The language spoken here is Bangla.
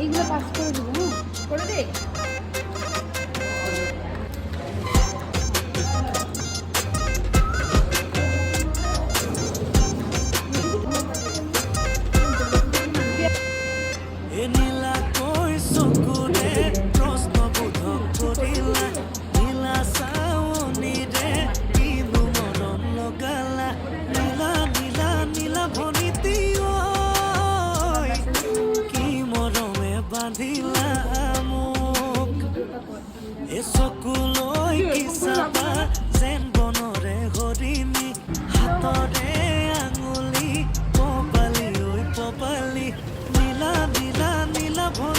এইগুলো পাস করে দেবো করে দে। বান্ধিলা মোক এ চকুলৈ কি চাবা যেন বনৰে হৰিণী হাতৰে